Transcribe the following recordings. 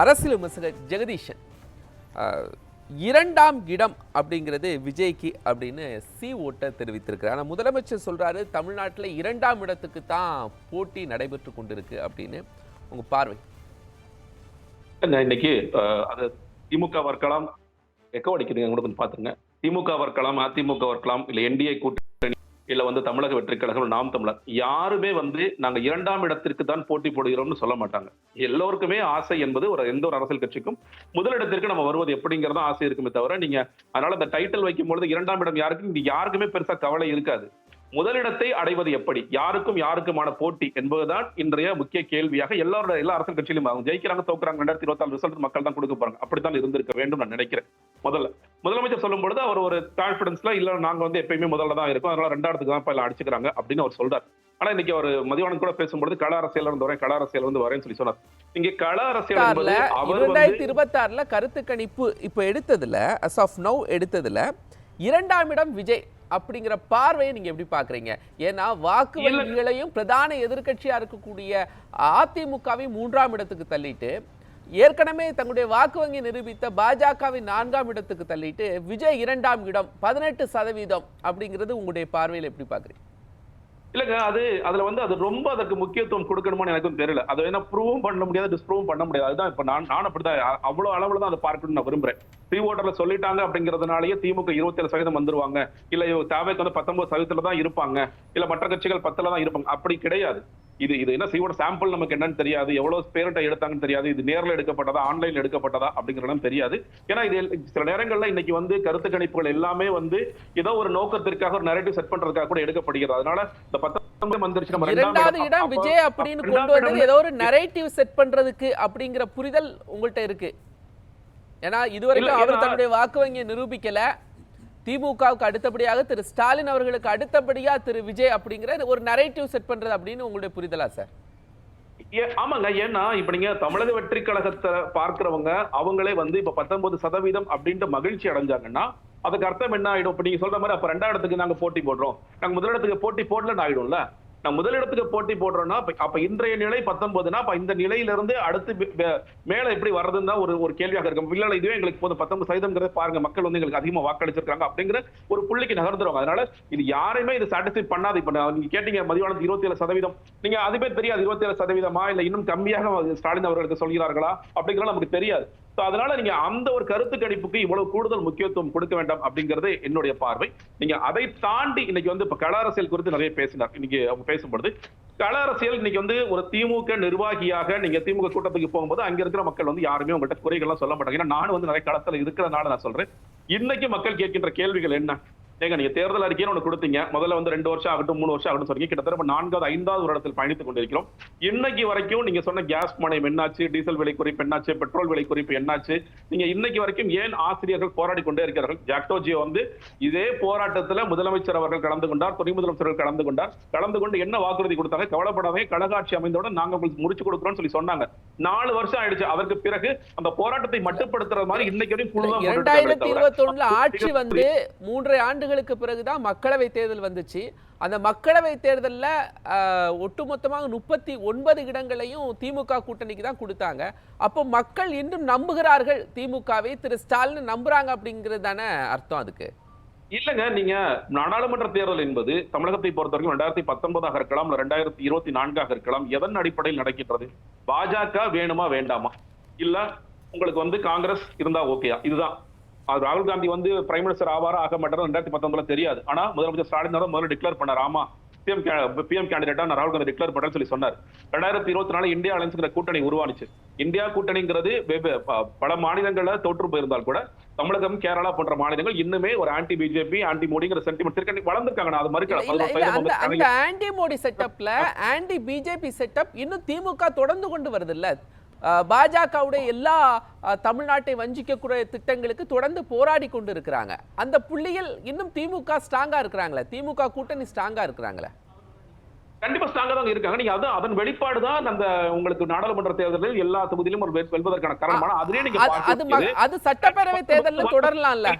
அரசியல் விமர்சகர் ஜெகதீஷன். இரண்டாம் இடம் அப்படிங்கிறது விஜய்க்கு அப்படின்னு சி ஓட்ட தெரிவித்திருக்கிறார். ஆனால் முதலமைச்சர் சொல்கிறாரு தமிழ்நாட்டில் இரண்டாம் இடத்துக்கு தான் போட்டி நடைபெற்று கொண்டிருக்கு அப்படின்னு உங்கள் பார்வை? இன்னைக்கு அது திமுக வர்க்கலாம் எக்கோ அடிக்கிறீங்க கூட கொஞ்சம் பார்த்துங்க திமுக வர்க்கலாம் அதிமுக வர்க்கலாம் இல்லை என்டிஏ கூட்டணி இல்ல வந்து தமிழக வெற்றி கழகம் நாம் தமிழர். யாருமே வந்து நாங்க இரண்டாம் இடத்திற்கு தான் போட்டி போடுகிறோம்னு சொல்ல மாட்டாங்க. எல்லோருக்குமே ஆசை என்பது ஒரு எந்த ஒரு அரசியல் கட்சிக்கும் முதலிடத்திற்கு நம்ம வருவது எப்படிங்கிறதா ஆசை இருக்குமே தவிர நீங்க அதனால இந்த டைட்டில் வைக்கும் பொழுது இரண்டாம் இடம் யாருக்கும் இங்க யாருக்குமே பெருசா கவலை இருக்காது. முதலிடத்தை அடைவது எப்படி? யாருக்கும் யாருக்குமான போட்டி என்பதுதான் இன்றைய முக்கிய கேள்வியாக எல்லாரோட எல்லா அரசியல் கட்சியிலும் அவங்க ஜெயிக்கிறாங்க தோக்குறாங்க ரெண்டாயிரத்தி இருபத்தாறு ரிசல்ட் மக்கள் தான் கொடுக்க போறாங்க. அப்படித்தான் இருந்திருக்க வேண்டும் நான் நினைக்கிறேன். முதல்ல முதலமைச்சர் சொல்லும் பொழுது அவர் ஒரு கான்பிடன்ஸ்ல இல்ல நாங்க வந்து எப்பயுமே முதல்ல தான் இருக்கோம். அதனால ரெண்டாயிரத்துக்கு தான் இப்ப அடிச்சுக்கிறாங்க அப்படின்னு அவர் சொல்றார். ஆனா இன்னைக்கு அவர் மதியானம் கூட பேசும்பொழுது கள அரசியல் இருந்து வரேன் கள அரசியல் வந்து வரேன்னு சொல்லி சொன்னார். இங்க கள அரசியல் இரண்டாயிரத்தி இருபத்தாறுல கருத்து கணிப்பு இப்போ எடுத்ததுல அஸ் ஆஃப் நவ் எடுத்ததுல இரண்டாம் இடம் விஜய். அப்படிங்கிற பார்வையை நீங்க எப்படி பாக்குறீங்க ஏன்னா வாக்கு. வங்கிகளையும் பிரதான எதிர்க்கட்சியா இருக்கக்கூடிய அதிமுகவை மூன்றாம் இடத்துக்கு தள்ளிட்டு ஏற்கனவே தங்களுடைய வாக்கு வங்கி நிரூபித்த பாஜகவை நான்காம் இடத்துக்கு தள்ளிட்டு விஜய் இரண்டாம் இடம் பதினெட்டு சதவீதம் அப்படிங்கிறது உங்களுடைய பார்வையில் எப்படி பாக்குறீங்க இல்லங்க அது அதுல வந்து அது ரொம்ப அதற்கு முக்கியத்துவம் கொடுக்கணுமான்னு எனக்கும் தெரியல. அதை என்ன ப்ரூவும் பண்ண முடியாது டிஸ்ப்ரூவும் பண்ண முடியாது. அதுதான் இப்ப நான் நான் அப்படிதான் தான் அவ்வளவு அளவில் தான் அதை பார்க்கணும்னு நான் விரும்புறேன். ப்ரீ ஓட்டரில் சொல்லிட்டாங்க அப்படிங்கறதுனாலயே திமுக இருபத்தேழு சதவீதம் வந்துருவாங்க. இல்ல தேவைக்கு வந்து பத்தொன்பது சதவீதத்துல தான் இருப்பாங்க. இல்ல மற்ற கட்சிகள் பத்துல தான் இருப்பாங்க. அப்படி கிடையாது. இது இது என்ன சிவோட சாம்பிள் நமக்கு என்னன்னு தெரியாது. எவ்வளவு பேர்கிட்ட எடுத்தாங்கன்னு தெரியாது. இது நேர்ல எடுக்கப்பட்டதா ஆன்லைன்ல எடுக்கப்பட்டதா அப்படிங்கறதும் தெரியாது. ஏன்னா இது சில நேரங்கள்ல இன்னைக்கு வந்து கருத்து கணிப்புகள் எல்லாமே வந்து ஏதோ ஒரு நோக்கத்திற்காக ஒரு நரேட்டிவ் செட் பண்றதுக்காக கூட எடுக்கப்படுகிறது. அதனால இந்த பத்தொன்பது வந்துருச்சு. நம்ம இரண்டாவது இடம். விஜய் அப்படின்னு அப்ப கொண்டு வந்தது ஏதோ ஒரு நரேட்டிவ் செட் பண்றதுக்கு அப்படிங்கிற புரிதல் உங்கள்ட்ட இருக்கு. ஏன்னா இதுவரைக்கும் அவர் தன்னுடைய வாக்கு வங்கியை நிரூபிக்கல. திமுகவுக்கு அடுத்தபடியாக திரு ஸ்டாலின் அவர்களுக்கு அடுத்தபடியா திரு விஜய் அப்படிங்கிற ஒரு நரேட்டிவ் செட் பண்றது அப்படின்னு உங்களுடைய புரிதலா சார் ஏ- ஆமாங்க. ஏன்னா இப்ப நீங்க தமிழக வெற்றி கழகத்தை பார்க்கிறவங்க அவங்களே வந்து இப்ப பத்தொன்பது சதவீதம் அப்படின்ட்டு மகிழ்ச்சி அடைஞ்சாங்கன்னா அதுக்கு அர்த்தம் என்ன ஆயிடும்? இப்ப நீங்க சொல்ற மாதிரி அப்ப ரெண்டாயிரத்துக்கு நாங்க போட்டி போடுறோம். நாங்க முதலிடத்துக்கு போட்டி போடலன்னு ஆயிடும்ல. நான் முதலிடத்துக்கு போட்டி போடுறோம்னா அப்ப- அப்ப இன்றைய நிலை பத்தொன்பதுனா அப்ப இந்த நிலையிலிருந்து அடுத்து மேல எப்படி வர்றதுன்னு தான் ஒரு ஒரு கேள்வியாக இருக்கும். இல்ல இதுவே எங்களுக்கு போதும். பத்தொன்பது சதவீதம்ங்கிறத பாருங்க மக்கள் வந்து எங்களுக்கு அதிகமா வாக்களிச்சிருக்காங்க அப்படிங்கிற ஒரு புள்ளிக்கு நகர்ந்துருவாங்க. அதனால இது யாருமே இது சாட்டிஸ்ஃபை பண்ணாது. இப்ப நீங்க கேட்டீங்க மதிவானது இருபத்தி ஏழு சதவீதம். நீங்க அதுவே தெரியாது இருபத்தி ஏழு சதவீதமா? இல்ல இன்னும் கம்மியாக ஸ்டாலின் அவர்களுக்கு சொல்கிறார்களா? அப்படிங்கிறது நமக்கு தெரியாது. So அதனால நீங்க அந்த ஒரு கருத்து கணிப்புக்கு இவ்வளவு கூடுதல் முக்கியத்துவம் கொடுக்க வேண்டாம் அப்படிங்கிறது என்னுடைய பார்வை. நீங்க அதை தாண்டி இன்னைக்கு வந்து இப்ப கள அரசியல் குறித்து நிறைய பேசினார். இன்னைக்கு அவங்க பேசும்பொழுது கள அரசியல் இன்னைக்கு வந்து ஒரு திமுக நிர்வாகியாக நீங்க திமுக கூட்டத்துக்கு போகும்போது அங்க இருக்கிற மக்கள் வந்து யாருமே உங்கள்கிட்ட குறைகள்லாம் சொல்ல மாட்டாங்க. ஏன்னா நானும் வந்து நிறைய களத்துல இருக்கிறதுனால நான் சொல்றேன். இன்னைக்கு மக்கள் கேட்கின்ற கேள்விகள் என்ன? ஏங்க நீங்க தேர்தல் அறிக்கைன்னு ஒண்ணு கொடுத்தீங்க. முதல்ல வந்து ரெண்டு வருஷம் ஆகட்டும் மூணு வருஷம் ஆகட்டும் சொன்னீங்க கிட்டத்தட்ட நான்காவது ஐந்தாவது வருடத்தில் பயணித்துக் கொண்டிருக்கிறோம். இன்னைக்கு வரைக்கும் நீங்க சொன்ன கேஸ் மானியம் என்னாச்சு டீசல் விலை குறைப்பு என்னாச்சு பெட்ரோல் விலை குறைப்பு என்னாச்சு நீங்க இன்னைக்கு வரைக்கும் ஏன் ஆசிரியர்கள் போராடி கொண்டே இருக்கிறார்கள்? ஜாக்டோஜியோ வந்து இதே போராட்டத்துல முதலமைச்சர் அவர்கள் கலந்து கொண்டார் துணை முதலமைச்சர்கள் கலந்து கொண்டார். கலந்து கொண்டு என்ன வாக்குறுதி கொடுத்தாங்க? கவலைப்படாதே கழகாட்சி அமைந்தவுடன் நாங்க உங்களுக்கு முடிச்சு கொடுக்குறோம்னு சொல்லி சொன்னாங்க. நாலு வருஷம் ஆயிடுச்சு. அதற்கு பிறகு அந்த போராட்டத்தை மட்டுப்படுத்துற மாதிரி இன்னைக்கு வரைக்கும் ஆட்சி வந்து மூன்றரை ஆண்டுகளுக்கு பிறகுதான் மக்களவை தேர்தல் வந்துச்சு. அந்த மக்களவை தேர்தலில் ஒட்டுமொத்தமாக முப்பத்தி ஒன்பது இடங்களையும் திமுக கூட்டணிக்கு தான் கொடுத்தாங்க. அப்போ மக்கள் இன்னும் நம்புகிறார்கள் திமுகவை. திரு ஸ்டாலின் நம்புறாங்க அப்படிங்கிறது தானே அர்த்தம் அதுக்கு? இல்லங்க நீங்க நாடாளுமன்ற தேர்தல் என்பது தமிழகத்தை பொறுத்தவரைக்கும் ரெண்டாயிரத்தி பத்தொன்பதாக இருக்கலாம் இல்ல ரெண்டாயிரத்தி இருபத்தி நான்காக இருக்கலாம் எதன் அடிப்படையில் நடக்கின்றது? பாஜக வேணுமா வேண்டாமா? இல்ல உங்களுக்கு வந்து காங்கிரஸ் இருந்தா ஓகேயா இதுதான். ராகுல் காந்தி வந்து பிரைம் மினிஸ்டர் ஆவாரா ஆக மாட்டாரா ரெண்டாயிரத்தி பத்தொன்பதுல தெரியாது. ஆனா முதலமைச்சர் ஸ்டாலின் தான் முதல்ல டிக்ளேர் பண்ணார். ஆமா பிஎம் பிஎம் கேண்டிடேட்டா நான் ராகுல் காந்தி டிக்ளேர் பண்றேன்னு சொல்லி சொன்னார். ரெண்டாயிரத்தி இருபத்தி நாலு இந்தியா அலைன்ஸ்ங்கிற கூட்டணி உருவானுச்சு. இந்தியா கூட்டணிங்கிறது பல மாநிலங்கள்ல தோற்று போயிருந்தால் கூட தமிழகம் கேரளா போன்ற மாநிலங்கள் இன்னுமே ஒரு ஆன்டி பிஜேபி ஆன்டி மோடிங்கிற சென்டிமெண்ட் இருக்கு வளர்ந்துருக்காங்க நான் அது வந்துருக்காங்க. ஆன்டி மோடி செட்டப்ல ஆன்டி பிஜேபி செட்டப் இன்னும் திமுக தொடர்ந்து கொண்டு வருது இல்ல பாஜகவுடைய எல்லா தமிழ்நாட்டை வஞ்சிக்கக்கூடிய திட்டங்களுக்கு தொடர்ந்து போராடி கொண்டு இருக்கிறாங்க அந்த புள்ளியில் இன்னும் திமுக ஸ்ட்ராங்கா இருக்கிறாங்களே? திமுக கூட்டணி ஸ்ட்ராங்கா இருக்கிறாங்களே? கண்டிப்பா ஸ்ட்ராங்கா தான் இருக்காங்க. நீங்க அதான் அதன் வெளிப்பாடு தான் அந்த உங்களுக்கு நாடாளுமன்ற தேர்தலில் எல்லா தொகுதியிலும் ஒரு வெல்- வெல்வதற்கான காரணமான அதுலயே நீங்க அது சட்டப்பேரவை தேர்தல்ல தொடரலாம்ல?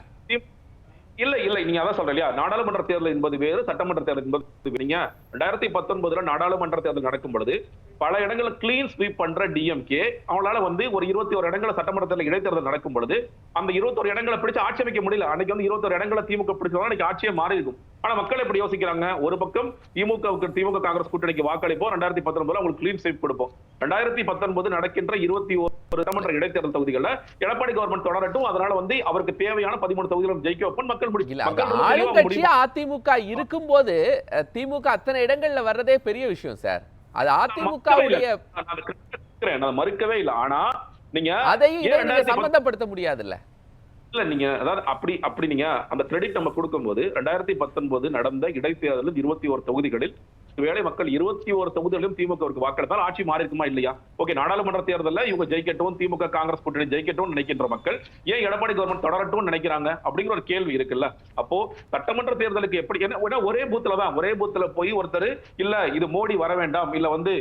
இல்ல இல்ல நீங்க அதான் சொல்ற இல்லையா? நாடாளுமன்ற தேர்தல் என்பது வேறு சட்டமன்ற தேர்தல் என்பது நீங்க ரெண்டாயிரத்தி பத்தொன்பதுல நாடாளுமன்ற தேர்தல் நடக்கும் பொழுது பல இடங்களில் கிளீன் ஸ்வீப் பண்ற டிஎம்கே அவங்களால வந்து ஒரு இருபத்தி ஒரு இடங்கள சட்டமன்ற தேர்தல் இடைத்தேர்தல் நடக்கும் பொழுது அந்த இருபத்தொரு இடங்களை பிடிச்சு ஆட்சி அமைக்க முடியல. அன்னைக்கு வந்து இருபத்தொரு இடங்களை திமுக பிடிச்சதால அன்னைக்கு ஆட்சியே மாறி இருக்கும். ஆனா மக்கள் எப்படி யோசிக்கிறாங்க? ஒரு பக்கம் திமுகவுக்கு திமுக காங்கிரஸ் கூட்டணிக்கு வாக்களிப்போம். ரெண்டாயிரத்தி பத்தொன்பதுல அவங்களுக்கு கிளீன் ஸ்வீப் கொடுப்போம். ரெண்டாயிரத்தி பத்தொன்பது நடக்கின்ற இருபத்தி ஒரு சட்டமன்ற இடைத்தேர்தல் தொகுதிகள்ல எடப்பாடி கவர்மெண்ட் தொடரட்டும். அதனால வந்து அவருக்கு தேவையான பதிமூணு தொகுதிகளும் ஜெயிக்க வைப்போம் மக்கள் முடிவு ஆளுங்கட்சியா அதிமுக இருக்கும்போது திமுக அத்தனை இடங்கள்ல வர்றதே பெரிய விஷயம் சார். அது அதிமுகவுடைய நான் அதை கேட்கிறேன், நான் மறுக்கவே இல்ல. ஆனா நீங்க அதையும் சம்பந்தப்படுத்த முடியாதுல்ல. இல்ல நீங்க அதாவது அப்படி அப்படி நீங்க அந்த கிரெடிட் நம்ம கொடுக்கும்போது ரெண்டாயிரத்தி பத்தொன்பது நடந்த இடைத்தேர்தலில் இருபத்தி ஒரு தொகுதிகளில் வேலை மக்கள் இருபத்தி ஒரு தொகுதிகளிலும் திமுகவுக்கு வாக்களித்தால் ஆட்சி மாறி இருக்குமா இல்லையா? ஓகே நாடாளுமன்ற தேர்தலில் இவங்க ஜெயிக்கட்டும் திமுக காங்கிரஸ் கூட்டணி ஜெயிக்கட்டும் நினைக்கின்ற மக்கள் ஏன் எடப்பாடி கவர்மெண்ட் தொடரட்டும் நினைக்கிறாங்க? அப்படிங்கிற ஒரு கேள்வி இருக்குல்ல. அப்போ சட்டமன்ற தேர்தலுக்கு எப்படி என்ன ஏன்னா ஒரே பூத்துல தான் ஒரே பூத்துல போய் ஒருத்தர் இல்ல இது மோடி வர வேண்டாம் இல்ல வந்து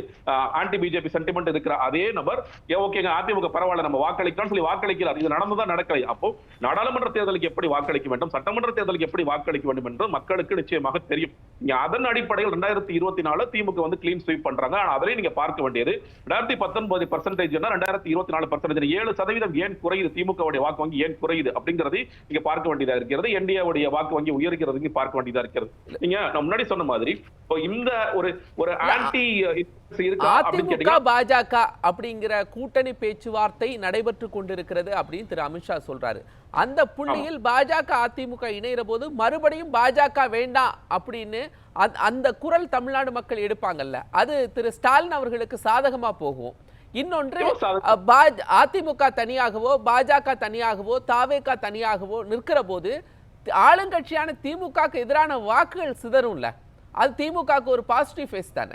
ஆன்டி பிஜேபி சென்டிமெண்ட் இருக்கிற அதே நபர் ஓகேங்க அதிமுக பரவாயில்ல நம்ம வாக்களிக்கலாம் சொல்லி வாக்களிக்கிறார். இது நடந்துதான் நடக்கலை. அப்போ நாடாளுமன்ற தேர்தலுக்கு எப்படி வாக்களிக்க வேண்டும்? சட்டமன்ற தேர்தலுக்கு எப்படி வாக்களிக்க வேண்டும் என்று மக்களுக்கு நிச்சயமாக தெரியும். அதன் அடிப்படையில் ரெண்டாயிரத்தி இருபத்தி நாலு திமுக வந்து கிளீன் ஸ்வீப் பண்றாங்க. ஆனா அதிலையும் நீங்க பார்க்க வேண்டியது ரெண்டாயிரத்தி பத்தொன்பது பர்சன்டேஜ் ரெண்டாயிரத்தி இருபத்தி நாலு பர்சன்டேஜ் ஏழு சதவீதம் ஏன் குறையுது? திமுக உடைய வாக்கு வங்கி ஏன் குறையுது? அப்படிங்கறது நீங்க பார்க்க வேண்டியதா இருக்கிறது. என்டிஏ உடைய வாக்கு வங்கி உயர்கிறது பார்க்க வேண்டியதா இருக்கிறது. நீங்க நான் முன்னாடி சொன்ன மாதிரி இப்போ இந்த ஒரு ஒரு ஆன்டி அதிமுக பாஜக அப்படிங்கிற கூட்டணி பேச்சுவார்த்தை நடைபெற்று கொண்டிருக்கிறது அப்படின்னு திரு அமித்ஷா சொல்றாரு. அந்த புள்ளியில் பாஜக அதிமுக இணைகிற போது மறுபடியும் பாஜக வேண்டாம் அப்படின்னு அந்த- குரல் தமிழ்நாடு மக்கள் எடுப்பாங்கல்ல. அது திரு ஸ்டாலின் அவர்களுக்கு சாதகமா போகும். இன்னொன்று அதிமுக தனியாகவோ பாஜக தனியாகவோ தாவேகா தனியாகவோ நிற்கிற போது ஆளுங்கட்சியான திமுகக்கு எதிரான வாக்குகள் சிதறும்ல. அது திமுகக்கு ஒரு பாசிட்டிவ் ஃபேஸ் தானே.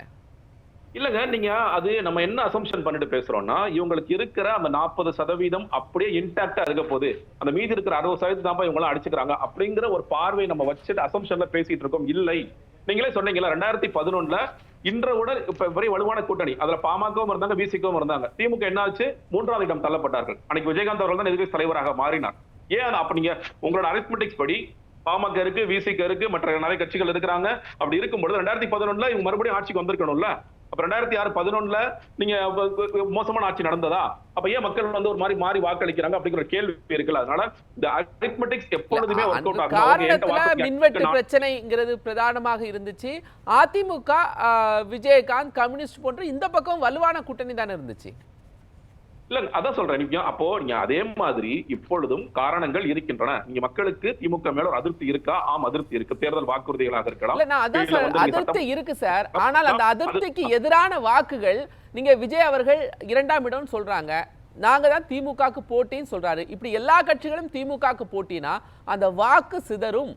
இல்லங்க நீங்க அது நம்ம என்ன அசம்ஷன் பண்ணிட்டு பேசுறோம்னா இவங்களுக்கு இருக்கிற அந்த நாற்பது சதவீதம் அப்படியே இன்டாக்டா இருக்க போகுது. அந்த மீதி இருக்கிற அறுபது சதவீதம் தான் இவங்க அடிச்சுக்கிறாங்க அப்படிங்கிற ஒரு பார்வை நம்ம வச்சுட்டு அசம்ஷன்ல பேசிட்டு இருக்கோம். இல்லை. நீங்களே சொன்னீங்களா ரெண்டாயிரத்தி பதினொன்னுல இன்றவுடன் இப்ப பெரிய வலுவான கூட்டணி. அதுல பாமகவும் இருந்தாங்க பிசிகவும் இருந்தாங்க. திமுக என்ன ஆச்சு? மூன்றாவது இடம் தள்ளப்பட்டார்கள். அன்னைக்கு விஜயகாந்த் அவர்கள் தான் எதிர்கட்சி தலைவராக மாறினார். ஏன் அப்ப நீங்க உங்களோட அரித்மெட்டிக்ஸ் படி பாமக இருக்கு விசிக இருக்கு மற்ற நிறைய கட்சிகள் இருக்கிறாங்க. அப்படி இருக்கும்போது ரெண்டாயிரத்தி பதினொன்னுல இவங்க மறுபடியும் ஆட்சிக்கு வந்திருக்கணும்ல? அப்ப ரெண்டாயிரத்தி ஆறு பதினொன்னுல நீங்க மோசமான ஆட்சி நடந்ததா? அப்ப ஏன் மக்கள் வந்து ஒரு மாதிரி மாறி வாக்களிக்கிறாங்க அப்படிங்கிற கேள்வி இருக்குல்ல அதனால இந்த அரித்மெட்டிக்ஸ் எப்பொழுதுமே ஒர்க் அவுட் ஆகும் காரணத்துல மின்வெட்டு பிரச்சனைங்கிறது பிரதானமாக இருந்துச்சு. அதிமுக விஜயகாந்த் கம்யூனிஸ்ட் போன்ற இந்த பக்கம் வலுவான கூட்டணி தானே இருந்துச்சு. இல்ல அதான் சொல்றேன் நீங்க அப்போ நீங்க அதே மாதிரி இப்பொழுதும் காரணங்கள் இருக்கின்றன. நீங்க மக்களுக்கு திமுக மேல ஒரு அதிருப்தி இருக்கா? ஆம் அதிருப்தி இருக்கு. தேர்தல் வாக்குறுதிகளாக இருக்கலாம். அதிருப்தி இருக்கு சார். ஆனால் அந்த அது- அதிருப்திக்கு எதிரான வாக்குகள் நீங்க விஜய் அவர்கள் இரண்டாம் இடம் சொல்றாங்க. நாங்க தான் திமுகக்கு போட்டின்னு சொல்றாரு. இப்படி எல்லா கட்சிகளும் திமுகக்கு போட்டினா அந்த வாக்கு சிதறும்.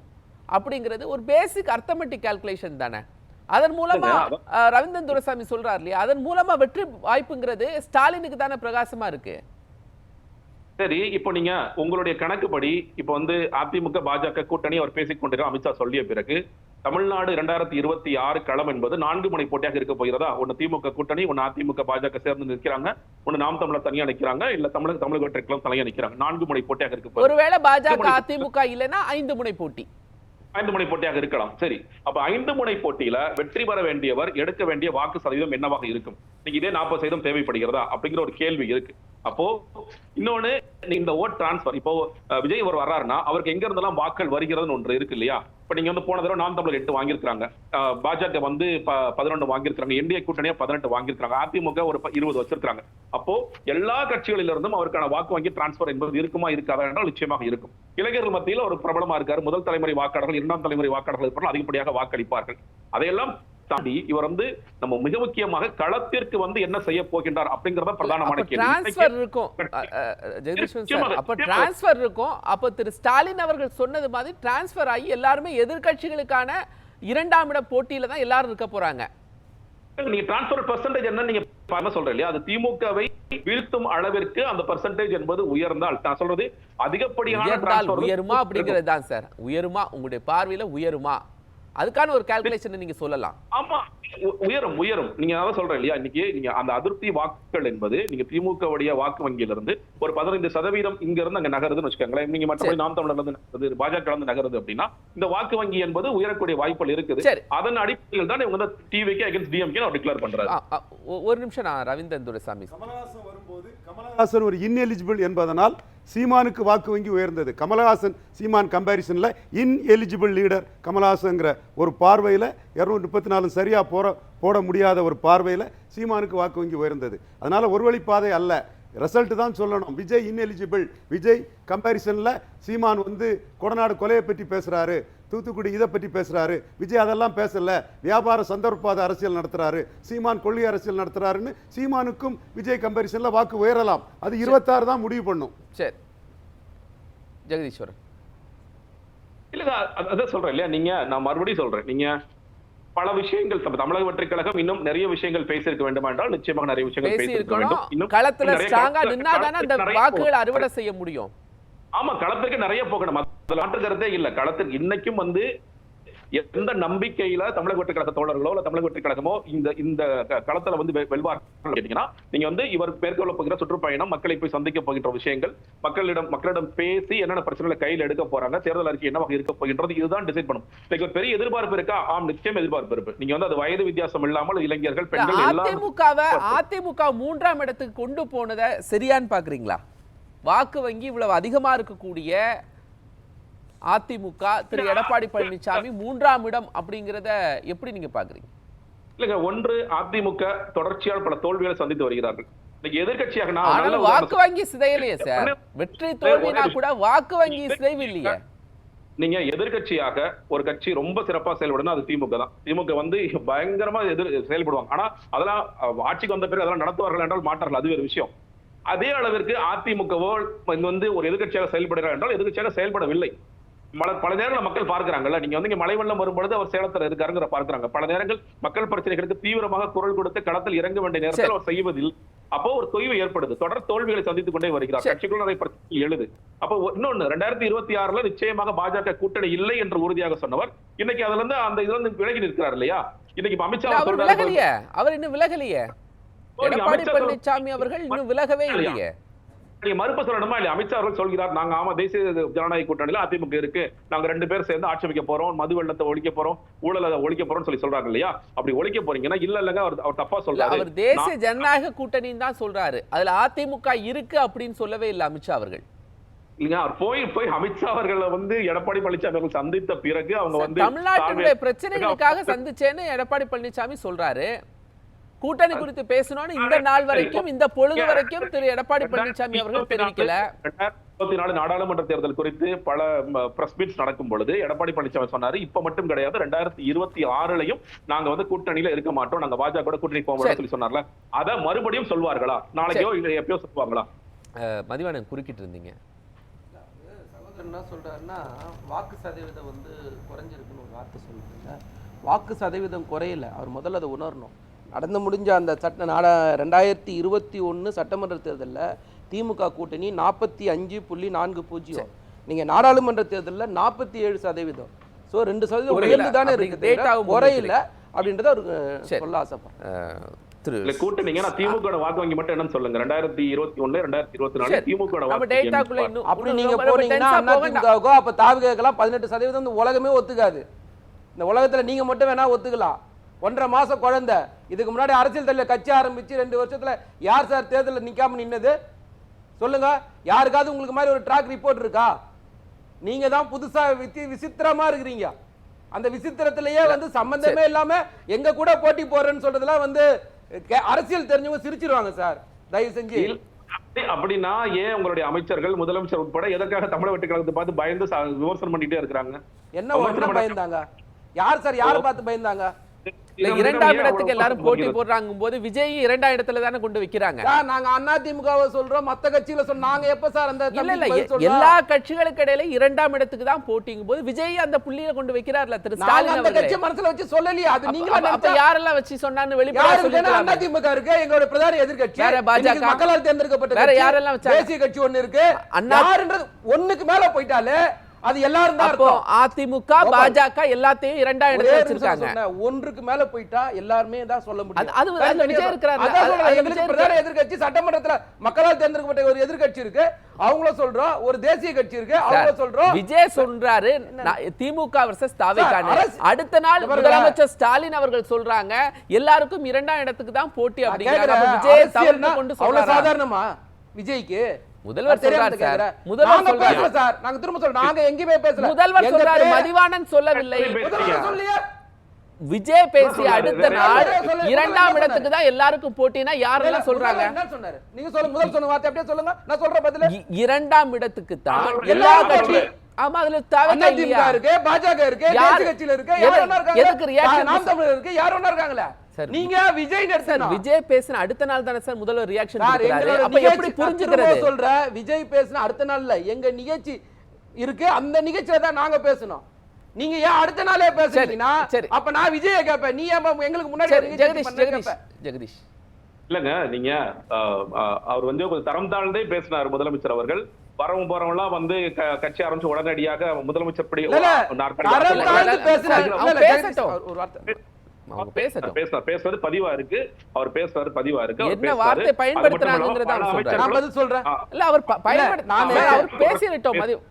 அப்படிங்கிறது ஒரு பேசிக் அர்த்தமெட்டிக் கால்குலேஷன் தானே. அதன் மூலமா ரவீந்திரன் துரைசாமி சொல்றாரு இல்லையா? அதன் மூலமா வெற்றி வாய்ப்புங்கிறது ஸ்டாலினுக்கு தானே பிரகாசமா இருக்கு. சரி இப்போ நீங்க உங்களுடைய கணக்குப்படி இப்போ வந்து அதிமுக பாஜக கூட்டணி அவர் பேசிக் கொண்டிருக்க அமித்ஷா சொல்லிய பிறகு தமிழ்நாடு இரண்டாயிரத்தி இருபத்தி ஆறு களம் என்பது நான்கு முனை போட்டியாக இருக்க போகிறதா? ஒன்னு திமுக கூட்டணி ஒன்னு அதிமுக பாஜக சேர்ந்து நிற்கிறாங்க ஒன்னு நாம் தமிழர் தனியா நிற்கிறாங்க இல்ல தமிழக தமிழக வெற்றிகளும் தனியா நிற்கிறாங்க. நான்கு முனை போட்டியாக இருக்க ஒருவேளை பாஜக அதிமுக இல்லைன்னா ஐந்து முனை போட்டி. ஐந்து முனை போட்டியாக இருக்கலாம். சரி. அப்ப ஐந்து முனை போட்டியில வெற்றி பெற வேண்டியவர் எடுக்க வேண்டிய வாக்கு சதவீதம் என்னவாக இருக்கும்? நீங்க இதே நாற்பது சதவீதம் தேவைப்படுகிறதா? அப்படிங்கிற ஒரு கேள்வி இருக்கு. அப்போ இன்னொன்னு இந்த ஓட் டிரான்ஸ்பர் இப்போ விஜய் ஒரு வர்றாருன்னா அவருக்கு எங்க இருந்தெல்லாம் வாக்கள் வருகிறதுன்னு ஒன்று இருக்கு இல்லையா? இப்ப நீங்க வந்து போன தடவை நாம் தமிழர் எட்டு வாங்கியிருக்காங்க பாஜக வந்து ப- பதினொன்று வாங்கியிருக்காங்க என்டிஏ கூட்டணியா பதினெட்டு வாங்கியிருக்காங்க அதிமுக ஒரு இருபது வச்சிருக்காங்க அப்போ எல்லா கட்சிகளிலிருந்தும் அவருக்கான வாக்கு வாங்கி டிரான்ஸ்பர் என்பது இருக்குமா இருக்காதா என்றால் நிச்சயமாக இருக்கும். இளைஞர்கள் மத்தியில் ஒரு பிரபலமா இருக்கார். முதல் தலைமுறை வாக்காளர்கள் இரண்டாம் தலைமுறை வாக்காளர்கள் அதிகப்படியாக வாக்களிப்பார்கள். அதையெல்லாம் தாண்டி இவர் வந்து நம்ம மிக முக்கியமாக களத்திற்கு வந்து என்ன செய்ய போகின்றார் அப்படிங்கறத பிரதானமான டிரான்ஸ்ஃபர் இருக்கும். சார் நிச்சயமாக, அப்ப. டிரான்ஸ்ஃபர் இருக்கும். அப்ப திரு ஸ்டாலின் அவர்கள் சொன்னது மாதிரி டிரான்ஸ்ஃபர் ஆகி எல்லாருமே எதிர்க்கட்சிகளுக்கான இரண்டாம் இட போட்டியில தான் எல்லாரும் இருக்க போறாங்க. நீங்க டிரான்ஸ்பர் பெர்சன்டேஜ் என்ன நீங்க சொல்றேன் இல்லையா? அது திமுகவை வீழ்த்தும் அளவிற்கு அந்த பெர்சன்டேஜ் என்பது உயர்ந்தால் நான் சொல்றது அதிகப்படியான உயருமா அப்படிங்கிறது தான் சார். உயருமா? உங்களுடைய பார்வையில உயருமா? அதுக்கான ஒரு கால்குலேஷன் நீங்க சொல்லலாம். ஆமா. உயரும் உயரும். நீங்க அதான் சொல்றேன் இல்லையா? இன்னைக்கு நீங்க அந்த அதிருப்தி வாக்குகள் என்பது நீங்க திமுக உடைய வாக்கு வங்கியில இருந்து ஒரு பதினைந்து சதவீதம் இங்க இருந்து அங்க நகருதுன்னு வச்சுக்கோங்களேன். நீங்க மற்றபடி நாம் தமிழர்ல இருந்து நகருது பாஜக இருந்து நகருது அப்படின்னா இந்த வாக்கு வங்கி என்பது உயரக்கூடிய வாய்ப்புகள் இருக்குது. சரி. அதன் அடிப்படையில் தான் இவங்க வந்து டிவிக்கு அகேன்ஸ்ட் டிஎம்கே அவர் டிக்ளேர் பண்றாரு. ஒரு நிமிஷம் நான் ரவீந்திரன் துரைசாமி. கமலஹாசன் வரும்போது கமலஹாசன் ஒரு இன்எலிஜிபிள் என்பதனால் சீமானுக்கு வாக்கு வங்கி உயர்ந்தது. கமலஹாசன் சீமான் கம்பேரிசனில் இன்எலிஜிபிள் லீடர் கமலஹாசனுங்கிற ஒரு பார்வையில் இரநூத்தி முப்பத்தி நாலு சரியாக போற போட முடியாத ஒரு பார்வையில் சீமானுக்கு வாக்கு வங்கி உயர்ந்தது. அதனால் ஒரு வழிப்பாதை அல்ல. ரிசல்ட்டு தான் சொல்லணும். விஜய் இன்எலிஜிபிள் விஜய் கம்பேரிசனில் சீமான் வந்து கொடநாடு கொலையை பற்றி பேசுகிறாரு தூத்துக்குடி இதை பற்றி பேசுறாரு. விஜய் அதெல்லாம் பேசல. வியாபார சந்தர்ப்பாத அரசியல் நடத்துறாரு. சீமான் கொள்கை அரசியல் நடத்துறாருன்னு சீமானுக்கும் விஜய் கம்பேரிசன்ல வாக்கு உயரலாம். அது இருபத்தாறு தான் முடிவு பண்ணும். சரி. ஜெகதீஸ்வரன். இல்ல அத- அதான் சொல்றேன் இல்லையா? நீங்க நான் மறுபடியும் சொல்றேன். நீங்க பல விஷயங்கள் தமிழக வெற்றி கழகம் இன்னும் நிறைய விஷயங்கள் பேசியிருக்க வேண்டுமா என்றால் நிச்சயமாக நிறைய விஷயங்கள் பேசி பேசியிருக்க வேண்டும். இன்னும் களத்துல ஸ்ட்ராங்கா களத்துல- நின்னாதானே அந்த வாக்குகளை. அறுவடை செய்ய முடியும். ஆமா களத்துக்கு நிறைய போகணும். அதுல மாற்று கருத்தே இல்ல இன்னைக்கும் வந்து எந்த நம்பிக்கையில தமிழக வெற்றி கழக தோழர்களோ இல்ல தமிழக வெற்றி கழகமோ இந்த இந்த களத்துல வந்து வெ- வெல்வார்கள் கேட்டீங்கன்னா நீங்க வந்து இவர் மேற்கொள்ள போகிற சுற்றுப்பயணம் மக்களை போய் சந்திக்க போகின்ற விஷயங்கள் மக்களிடம் மக்களிடம் பேசி என்னென்ன பிரச்சனைகளை கையில் எடுக்க போறாங்க தேர்தல் அறிக்கை என்னவாக இருக்க போகின்றது இதுதான் டிசைட் பண்ணும். இன்னைக்கு ஒரு பெரிய எதிர்பார்ப்பு இருக்கா? ஆம் நிச்சயம் எதிர்பார்ப்பு இருக்கு. நீங்க வந்து அது வயது வித்தியாசம் இல்லாமல் இளைஞர்கள் பெண்கள் அதிமுகவை அதிமுக மூன்றாம் இடத்துக்கு கொண்டு போனதை சரியான்னு பாக்குறீங்களா? வாக்கு வங்கி இவ்வளவு அதிகமா இருக்கக்கூடிய அதிமுக திரு எடப்பாடி பழனிசாமி மூன்றாம் இடம் அப்படிங்கறத எப்படி நீங்க பாக்குறீங்க இல்லங்க ஒன்று அதிமுக தொடர்ச்சியாக பல தோல்விகளை சந்தித்து வருகிறார்கள். உதாரணம் வாக்கு வங்கி சிதையலையே சார். வெற்றி தோல்வினா கூட வாக்கு வங்கி சிதைவு இல்லையே நீங்க எதிர்க்கட்சியாக ஒரு கட்சி ரொம்ப சிறப்பா செயல்படுனா அது திமுக தான். திமுக வந்து பயங்கரமா எதிர் செயல்படுவாங்க. ஆனா அதெல்லாம் ஆட்சிக்கு வந்த பிறகு அதெல்லாம் நடத்துவார்கள் என்றால் மாட்டார்கள் அது வேறு விஷயம். அதே அளவிற்கு அதிமுகவோ வந்து ஒரு எதிர்க்கட்சியாக செயல்படுகிறார் என்றால் எதிர்க்கட்சியாக செயல்படவில்லை. பல பல நேரங்களில் மக்கள் பார்க்கறாங்கல்ல. நீங்க வந்து இங்க மழை வெள்ளம் வரும்பொழுது அவர் சேலத்துல இருக்காருங்கிற பார்க்கறாங்க. பல நேரங்கள் மக்கள் பிரச்சனைகளுக்கு தீவிரமாக குரல் கொடுத்து களத்தில் இறங்க வேண்டிய நேரத்தில் அவர் செய்வதில் அப்போ ஒரு தொய்வு ஏற்படுது. தொடர் தோல்விகளை சந்தித்துக் கொண்டே வருகிறார். சரி. கட்சிக்குள்ள நிறைய பிரச்சனைகள் எழுது. அப்போ இன்னொன்னு ரெண்டாயிரத்தி இருபத்தி ஆறுல நிச்சயமாக பாஜக கூட்டணி இல்லை என்று உறுதியாக சொன்னவர். இன்னைக்கு அதுல இருந்து அந்த இதுல இருந்து விலகி நிற்கிறார் இல்லையா? இன்னைக்கு அமித்ஷா அவர் விலகலையே. அவர் இன்னும் விலகலையே. எடப்பாடி பழனிசாமி அவர்கள் இன்னும் விலகவே இல்லையே. நீங்க மறுப்பு சொல்லணுமா? இல்லையா அமித்ஷா அவர்கள் சொல்கிறார் நாங்க ஆமா தேசிய ஜனநாயக கூட்டணியில அதிமுக இருக்கு. நாங்க ரெண்டு பேர் சேர்ந்து ஆட்சி அமைக்க போறோம் மது வெள்ளத்தை ஒழிக்க போறோம் ஊழலை ஒழிக்க போறோம்னு சொல்லி சொல்றாங்க இல்லையா? அப்படி ஒழிக்க போறீங்கன்னா இல்ல இல்லங்க அவர் அவர் தப்பா இல்ல, சொல்றாரு. அவர் தேசிய ஜனநாயக கூட்டணின்னு தான் சொல்றாரு. அதுல அதிமுக இருக்கு அப்படின்னு சொல்லவே இல்லை அமித்ஷா அவர்கள். இல்லைங்க அவர் போய் போய் அமித்ஷா அவர்களை வந்து எடப்பாடி பழனிசாமி அவர்கள் சந்தித்த பிறகு அவங்க வந்து தமிழ்நாட்டினுடைய பிரச்சனைகளுக்காக சந்திச்சேன்னு எடப்பாடி பழனிசாமி சொல்றாரு. கூட்டணி குறித்து பேசணும்னு இந்த நாள் வரைக்கும் இந்த பொழுது வரைக்கும் திரு எடப்பாடி பழனிசாமி அவர்கள் தெரிவிக்கல. இருபத்தி நாலு நாடாளுமன்ற தேர்தல் குறித்து பல பிரஸ் மீட்ஸ் நடக்கும் பொழுது எடப்பாடி பழனிசாமி சொன்னாரு இப்ப மட்டும் கிடையாது ரெண்டாயிரத்தி இருபத்தி ஆறுலயும் நாங்க வந்து கூட்டணியில இருக்க மாட்டோம் நாங்க பாஜக கூட கூட்டணி போக சொல்லி சொன்னார்ல. அத மறுபடியும் சொல்வார்களா? நாளைக்கோ இல்ல எப்பயோ சொல்லுவாங்களா அஹ், மதிவாணன் குறுக்கிட்டு இருந்தீங்க. என்ன சொல்றாருன்னா வாக்கு சதவீதம் வந்து குறைஞ்சிருக்குன்னு ஒரு வார்த்தை சொல்லுதுங்க வாக்கு சதவீதம் குறையல அவர் முதல்ல அதை உணரணும். நடந்து முடிஞ்ச அந்த சட்ட நாட ரெண்டாயிரத்தி இருபத்தி ஒன்று சட்டமன்ற தேர்தலில் திமுக கூட்டணி நாற்பத்தி அஞ்சு புள்ளி நான்கு பூஜ்ஜியம். நீங்கள் நாடாளுமன்ற தேர்தலில் நாற்பத்தி ஏழு சதவீதம். ஸோ ரெண்டு சதவீதம். உயர்ந்து தானே இருக்குது குறையில அப்படின்றத அவருக்கு. சொல்ல ஆசைப்படுறேன் கூட்டணிங்க நான் திமுக வோட வாக்கு வங்கி மட்டும் என்னன்னு சொல்லுங்க. ரெண்டாயிரத்தி இருபத்தி ஒண்ணு ரெண்டாயிரத்தி இருபத்தி நாலு. திமுக அப்படி நீங்க போனீங்கன்னா tense ஆ அண்ணா போக வேண்டாம். திமுகவுக்கோ அப்ப தாவிகலாம் பதினெட்டு சதவீதம் உலகமே ஒத்துக்காது. இந்த உலகத்துல நீங்க மட்டும் வேணா ஒத்துக்கலாம். ஒன்றரை மாசம் குழந்தை. இதுக்கு முன்னாடி அரசியல் தலைவர் கட்சி ஆரம்பிச்சு ரெண்டு வருஷத்துல யார் சார் தேர்தலில் நிக்காம நின்னது? சொல்லுங்க. யாருக்காவது உங்களுக்கு மாதிரி ஒரு ட்ராக் ரிப்போர்ட் இருக்கா? நீங்க தான் புதுசா வித்தி விசித்திரமா இருக்கிறீங்க. அந்த விசித்திரத்திலேயே வந்து சம்பந்தமே இல்லாம எங்க கூட போட்டி போறேன்னு சொல்றதுலாம் வந்து அரசியல் தெரிஞ்சவங்க சிரிச்சிருவாங்க சார். தயவு செஞ்சு. அப்படின்னா ஏன் உங்களுடைய அமைச்சர்கள் முதலமைச்சர் உட்பட எதற்காக தமிழக வெற்றி கழகத்தை பார்த்து பயந்து விமர்சனம் பண்ணிட்டே இருக்கிறாங்க? என்ன பயந்தாங்க? யார் சார் யாரை பார்த்து பயந்தாங்க? இல்ல இரண்டாம் இடத்துக்கு எல்லாரும் போட்டி? போடுறாங்க போது விஜய் இரண்டாம் இடத்துல தானே கொண்டு வைக்கிறாங்க நாங்க அண்ணா திமுகவை சொல்றோம் மத்த கட்சியில சொன்ன நாங்க எப்ப சார் அந்த இல்ல இல்ல? எல்லா கட்சிகளுக்கு இடையில இரண்டாம் இடத்துக்கு தான் போட்டிங்கும் போது விஜய் அந்த புள்ளியை கொண்டு வைக்கிறார்ல திரு நாங்க ஸ்டாலின் அந்த கட்சி மனசுல வச்சு சொல்லலையே அது நீங்களா அப்ப- யாரெல்லாம் வச்சு சொன்னான்னு வெளிப்படையா வேணா அண்ணா. திமுக இருக்கு எங்களுடைய பிரதான எதிர்க்கட்சி வேற பாஜக? மக்களால் தேர்ந்தெடுக்கப்பட்ட வேற யாரெல்லாம் வச்சாங்க? தேசிய கட்சி ஒண்ணு இருக்கு அண்ணா- யாருன்றது ஒண்ணுக்கு மேல போயிட்டாலே அது எல்லாரும் தான். அதிமுக. பாஜக எல்லாத்தையும் இடத்துல நிமிஷம் வச்சிருக்காங்க. ஒன்றுக்கு மேல போயிட்டா எல்லாருமே தான் சொல்ல முடியும். அது- எங்களுக்கு பிரதான எதிர்க்கட்சி சட்டமன்றத்துல மக்களால் தேர்ந்தெடுக்கப்பட்ட ஒரு எதிர்க்கட்சி இருக்கு. அவங்கள சொல்றோம். ஒரு தேசிய கட்சி இருக்கு. அவங்கள சொல்றோம். விஜய் சொல்றாரு. திமுக வர்சஸ் தாவேக்கான அரசு- அடுத்த நாள். முதலமைச்சர் ஸ்டாலின் அவர்கள் சொல்றாங்க எல்லாருக்கும் இரண்டாம் இடத்துக்கு தான் போட்டி நான் அப்படிங்கிறாங்க. கேக்குறேன், அப்ப விஜய் கொண்டு சாதாரணமா? விஜய்க்கு முதல்வர் சொல்றாரு சார். முதல்வர் நாங்க சொல்றாரு. சார். நாங்க திரும்ப சொல்றோம். நாங்க எங்கேயுமே பேசல. முதல்வர் சொல்றாரு மதிவாணன் சொல்லவில்லை. விஜய் சொல்றாரு. அடுத்த நாள். இரண்டாம் இடத்துக்கு தான் எல்லாருக்கும் போட்டினா யாரெல்லாம் சொல்றாங்க? என்ன சொன்னாரு? நீங்க சொல்லுங்க முதல் சொன்ன வார்த்தை அப்படியே சொல்லுங்க. நான் சொல்ற பதில. இரண்டாம் இடத்துக்கு தான் எல்லா கட்சி. ஆமா அதுல அதிமுக இல்லையா? இருக்கு பாஜக இருக்கு கட்சியில இருக்கு எது- யார் ஒண்ணா இருக்காங்க? எதுக்கு reaction நாம் தமிழர் இருக்கு யார் ஒண்ணா இருக்காங்களே? சார், நீங்க விஜய் எடுத்தா விஜய் பேசின அடுத்த நாள் தானே சார் முதல்வர் ரியாக்ஷன் அப்ப எப்படி புரிஞ்சுக்கிறது? சொல்ற விஜய் பேசின அடுத்த நாள்ல எங்க நிகழ்ச்சி இருக்கு அந்த நிகழ்ச்சியில தான் நாங்க பேசணும். நீங்க ஏன் அடுத்த நாளே பேசுறீங்கன்னா சரி. அப்ப நான் விஜய கேட்பேன். நீ ஏன் எங்களுக்கு முன்னாடி ஜெகதீஷ் ஜெகதீஷ்? ஜெகதீஷ். இல்லங்க நீங்க அவர் வந்து கொஞ்சம் தரம் தாழ்ந்தே பேசினார் முதலமைச்சர் அவர்கள். வரவும் போறவங்க எல்லாம் வந்து கட்சி ஆரம்பிச்சு உடனடியாக முதலமைச்சர் படி பேசுறது பதிவா இருக்கு. அவர் பேசுறாரு பதிவா இருக்கு. என்ன. வார்த்தை நான் பதில் சொல்றேன் இல்ல அவர் பயன்படுத்த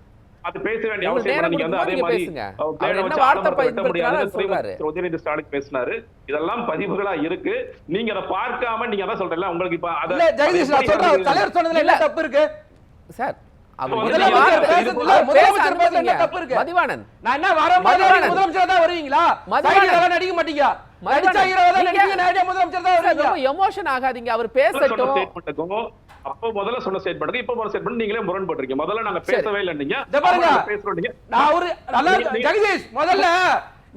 அது பேச வேண்டிய அவசியம். நீங்க வந்து அதே மாதிரி என்ன வார்த்தை பயன்படுத்தினாரோ உதயநிதி ஸ்டாலின் பேசினாரு. இதெல்லாம் பதிவுகளா இருக்கு. நீங்க அதை பார்க்காம நீங்க அதான் சொல்றீங்க உங்களுக்கு இப்ப அதை இல்ல ஜெகதீஷ் நான் சொல்றேன். தலைவர் சொன்னதுல என்ன. தப்பு இருக்கு? சார் முதல்ல? மதிவாணன் நான் என்ன வரும்போது முதலமைச்சர் தான் வருவீங்களா? மதிவாணன். நடிக்க மாட்டீங்க. எமோஷன் ஆகாதீங்க. அவர் சொன்ன பேசட்டும் அப்போ முதல்ல சொன்ன ஸ்டேட்மெண்ட்டுக்கு இப்ப போற ஸ்டேட்மெண்ட் நீங்களே முரண்படுறீங்க முதல்ல நாங்க பேசவே இல்லை நீங்க. நான் ஒரு நல்லா ஜெகதீஷ் முதல்ல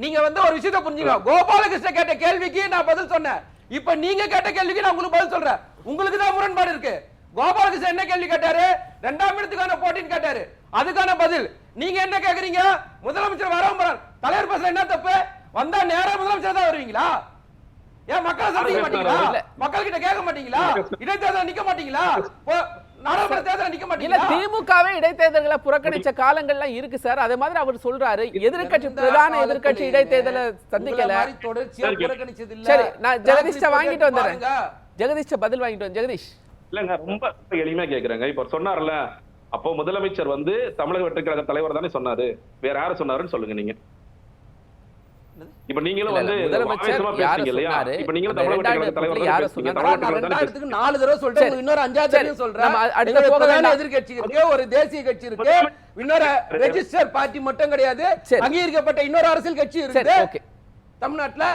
நீங்க வந்து ஒரு விஷயத்தை புரிஞ்சுங்க. கோபாலகிருஷ்ண கேட்ட கேள்விக்கு நான் பதில் சொன்னேன். இப்ப நீங்க கேட்ட கேள்விக்கு நான் உங்களுக்கு பதில் சொல்றேன். உங்களுக்கு தான் முரண்பாடு இருக்கு. கோபாலகிருஷ்ணன் என்ன கேள்வி கேட்டாரு? ரெண்டாம் இடத்துக்கான போட்டின்னு கேட்டாரு. அதுக்கான பதில். நீங்க என்ன கேக்குறீங்க? முதலமைச்சர் வரவும் போறார். தலைவர் பேசுற என்ன தப்பு? வந்தா நேரா முதலமைச்சர் தான் வருவீங்களா? ஏன் மக்களை சந்திக்க மாட்டீங்களா. மக்கள் கிட்ட கேட்க மாட்டீங்களா? இடைத்தேர்தல் நிக்க மாட்டீங்களா? திமுகவே இடைத்தேர்தல்களை புறக்கணிச்ச காலங்கள்லாம் இருக்கு சார். அதே மாதிரி அவர் சொல்றாரு. எதிர்க்கட்சி எந்த பிரதான எதிர்க்கட்சி இடைத்தேர்தலை சந்திக்கல. சரி. நான் ராத்திரி வாங்கிட்டு வந்துடுறேன். ஜெகதீஷ்ட பதில் வாங்கிட்டு வந்து ஜெகதீஷ். இல்லங்க ரொம்ப எளிமையா கேக்குறேங்க. இப்ப சொன்னார்ல அப்போ முதலமைச்சர் வந்து தமிழக வெற்றி கழக தலைவர் தானே சொன்னாரு. வேற யாரு சொன்னாருன்னு சொல்லுங்க நீங்க. இப்ப நீங்களும் வந்து பேசுறீங்க இல்லையா? இப்ப நீங்களும் தமிழக தலைவர் யார ரெண்டாயிரத்துக்கு நாலு தடவை. உங்களுக்கு இன்னொரு அஞ்சாவது சொல்றேன். அடுத்த போக. எதிர்க்கட்சி இருக்கு ஒரு தேசிய கட்சி இருக்கு. இன்னொரு ரெஜிஸ்டர் பார்ட்டி மட்டும் கிடையாது. அங்கீகரிக்கப்பட்ட இன்னொரு அரசியல் கட்சி இருக்கு தமிழ்நாட்டுல